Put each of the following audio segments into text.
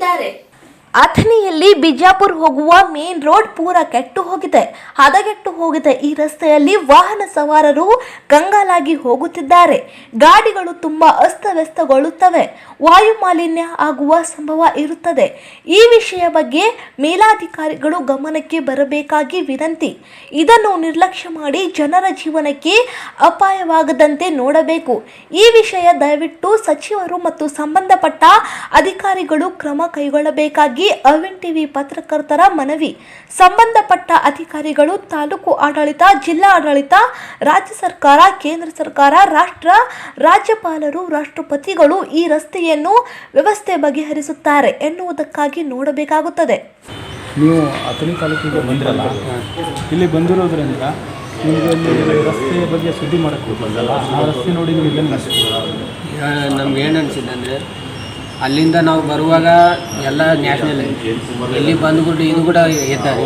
ಹೋಗುತ್ತಿದ್ದಾರೆ ಅಥಣಿಯಲ್ಲಿ ಬಿಜಾಪುರ್ ಹೋಗುವ main road ಪೂರ ಕೆಟ್ಟು ಹೋಗಿದೆ. ಹದಗೆಟ್ಟು ಹೋಗಿದೆ. ಈ ರಸ್ತೆಯಲ್ಲಿ ವಾಹನ ಸವಾರರು ಕಂಗಾಲಾಗಿ ಹೋಗುತ್ತಿದ್ದಾರೆ. ಗಾಡಿಗಳು ತುಂಬ ಅಸ್ತವ್ಯಸ್ತಗೊಳ್ಳುತ್ತವೆ. ವಾಯು ಮಾಲಿನ್ಯ ಆಗುವ ಸಂಭವ ಇರುತ್ತದೆ. ಈ ವಿಷಯ ಬಗ್ಗೆ ಮೇಲಾಧಿಕಾರಿಗಳು ಗಮನಕ್ಕೆ ಬರಬೇಕಾಗಿ ವಿನಂತಿ. ಇದನ್ನು ನಿರ್ಲಕ್ಷ್ಯ ಮಾಡಿ ಜನರ ಜೀವನಕ್ಕೆ ಅಪಾಯವಾಗದಂತೆ ನೋಡಬೇಕು. ಈ ವಿಷಯ ದಯವಿಟ್ಟು ಸಚಿವರು ಮತ್ತು ಸಂಬಂಧಪಟ್ಟ ಅಧಿಕಾರಿಗಳು ಕ್ರಮ ಕೈಗೊಳ್ಳಬೇಕಾಗಿ ಅವಿನ್ ಟಿವಿ ಪತ್ರಕರ್ತರ ಮನವಿ. ಸಂಬಂಧಪಟ್ಟ ಅಧಿಕಾರಿಗಳು ತಾಲೂಕು ಆಡಳಿತ ಜಿಲ್ಲಾ ಆಡಳಿತ ರಾಜ್ಯ ಸರ್ಕಾರ ಕೇಂದ್ರ ಸರ್ಕಾರ ರಾಷ್ಟ್ರ ರಾಜ್ಯಪಾಲರು ರಾಷ್ಟ್ರಪತಿಗಳು ಈ ರಸ್ತೆಯನ್ನು ವ್ಯವಸ್ಥೆ ಬಗೆಹರಿಸುತ್ತಾರೆ ಎನ್ನುವುದಕ್ಕಾಗಿ ನೋಡಬೇಕಾಗುತ್ತದೆ. ನೀವು ಅಥಣಿ ತಾಲೂಕಿಗೆ ಬಂದಿರಲ್ಲ ಇಲ್ಲಿ ಬಂದಿರೋದ್ರಿಂದ ನಿಮಗೆ ಇಲ್ಲಿ ರಸ್ತೆಯ ಬಗ್ಗೆ ಸುದ್ದಿ ಮಾಡೋಕ್ಕೆ ಬಂದಲ್ಲ ಆ ರಸ್ತೆ ನೋಡಿ ನಿಮಗೆ ಏನು ಅನಿಸ್ತು ನಮ್ಗೆ ಏನು ಅನಿಸಿದೆ ಅಂದರೆ ಅಲ್ಲಿಂದ ನಾವು ಬರುವಾಗ ಎಲ್ಲ ನ್ಯಾಷನಲ್ ಇಲ್ಲಿ ಬಂದುಬಿಟ್ಟು ಇದು ಕೂಡ ಹೆದ್ದಾರಿ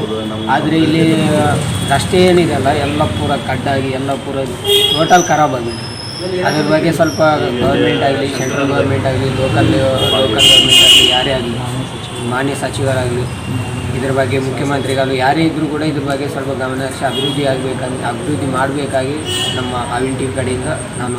ಆದರೆ ಇಲ್ಲಿ ರಸ್ತೆ ಏನಿದೆಯಲ್ಲ, ಎಲ್ಲ ಪೂರ ಕಡ್ಡಾಗಿ, ಎಲ್ಲ ಪೂರ ಟೋಟಲ್ ಖರಾಬ್ ಆಗಿದೆ ಅದ್ರ ಬಗ್ಗೆ ಸ್ವಲ್ಪ ಗೌರ್ಮೆಂಟ್ ಆಗಲಿ ಸೆಂಟ್ರಲ್ ಗೌರ್ಮೆಂಟ್ ಆಗಲಿ ಲೋಕಲ್ ಲೋಕಲ್ ಗೌರ್ಮೆಂಟ್ ಆಗಲಿ, ಯಾರೇ ಆಗಲಿ, ಮಾನ್ಯ ಸಚಿವರಾಗಲಿ, ಇದ್ರ ಬಗ್ಗೆ ಮುಖ್ಯಮಂತ್ರಿಗಳು ಯಾರೇ ಇದ್ದರೂ ಕೂಡ ಇದ್ರ ಬಗ್ಗೆ ಸ್ವಲ್ಪ ಗಮನ ಅಭಿವೃದ್ಧಿ ಆಗಬೇಕಂತ, ಅಭಿವೃದ್ಧಿ ಮಾಡಬೇಕಾಗಿ ನಮ್ಮ ಅವಿನ್ ಟಿ ಕಡೆಯಿಂದ ನಾನು